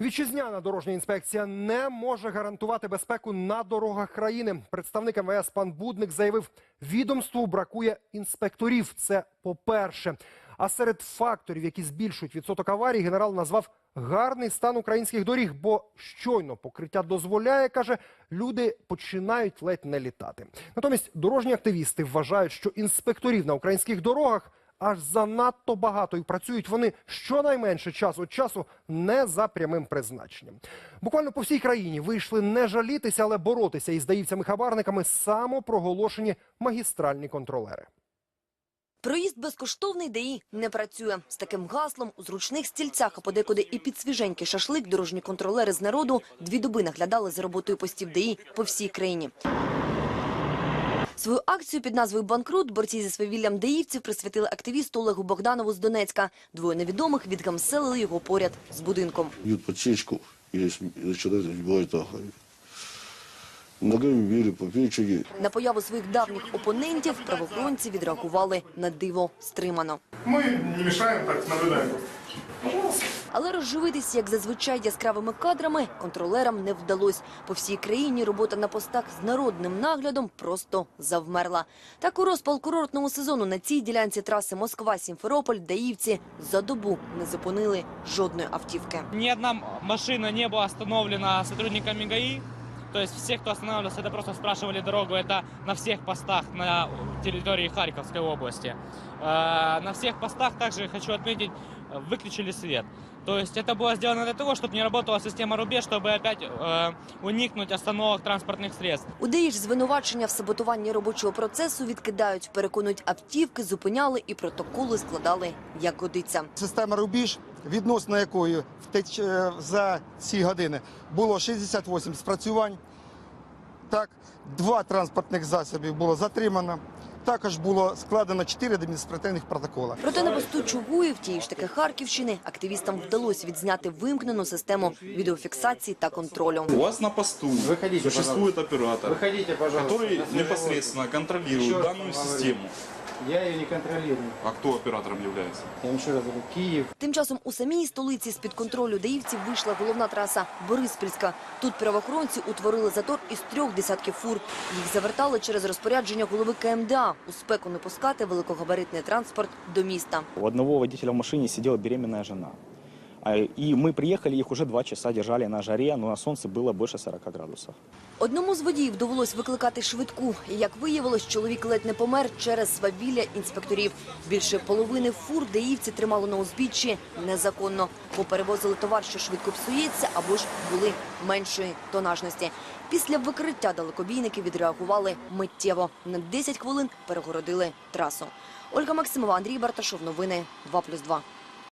Вітчизняна дорожня інспекція не може гарантувати безпеку на дорогах країни. Представник МВС пан Будник заявив, відомству бракує інспекторів. Це по-перше. А серед факторів, які збільшують відсоток аварій, генерал назвав гарний стан українських доріг, бо щойно покриття дозволяє, каже, люди починають ледь не літати. Натомість дорожні активісти вважають, що інспекторів на українських дорогах аж занадто багато і працюють вони щонайменше час від часу не за прямим призначенням. Буквально по всій країні вийшли не жалітися, але боротися із даївцями-хабарниками самопроголошені магістральні контролери. Проїзд безкоштовний ДАІ не працює. З таким гаслом у зручних стільцях, а подекуди і під свіженький шашлик дорожні контролери з народу дві доби наглядали за роботою постів ДАІ по всій країні. Свою акцію під назвою «Банкрут» борці зі свавіллям даївців присвятили активісту Олегу Богданову з Донецька. Двоє невідомих відгамселили його поряд з будинком. бьют подсечку, или с- человек бывает ахает. Ногами били по печени. На появу своїх давніх опонентів правоохоронці відреагували на диво стримано. Мы не мешаем, так наблюдаем. Але розживитись, як зазвичай, яскравими кадрами контролерам не вдалось. По всій країні робота на постах з народним наглядом просто завмерла. Так у розпал курортного сезону на цій ділянці траси Москва-Сімферополь даївці за добу не зупинили жодної автівки. Ни одна машина не была остановлена сотрудниками ГАИ. То есть все, кто останавливался, это просто спрашивали дорогу. Это на всех постах на территории Харьковской области. Э, На всех постах также, хочу отметить, э, выключили свет. То есть это было сделано для того, чтобы не работала система рубеж, чтобы опять э, уникнуть остановок транспортных средств. У ДАІ ж звинувачення в саботуванні робочого процесу відкидають, переконують автівки, зупиняли і протоколи складали як годиться. Система рубіж, відносно якої втеч... е, за ці години було 68 спрацювань. Так, два транспортних засобів було затримано. Також було складено 4 адміністративних протоколи. Проте на посту Чугуїв, тієї ж таки Харківщини, активістам вдалося відзняти вимкнену систему відеофіксації та контролю. У вас на посту существует оператор, Выходите, пожалуйста. который на служебный непосредственно контролирует Еще раз данную вам говорю. систему. Я її не контролюю. А хто оператором є? Я вам ще раз говорю, Київ. Тим часом у самій столиці з-під контролю даївців вийшла головна траса Бориспільська. Тут правоохоронці утворили затор із трьох десятків фур. Їх завертали через розпорядження голови КМДА у спеку не пускати великогабаритний транспорт до міста. У одного водителя в машині сиділа беременна жена. А, И мы приехали, их уже два часа держали на жаре, но на солнце было больше 40 градусов. Одному з водіїв довелось викликати швидку. І, як виявилось, чоловік ледь не помер через свавілля інспекторів. Більше половини фур даївці тримало на узбіччі незаконно, бо перевозили товар, що швидко псується, або ж були меншої тонажності. Після викриття далекобійники відреагували миттєво. На 10 хвилин перегородили трасу. Ольга Максимова, Андрій Барташов. Новини 2+,2.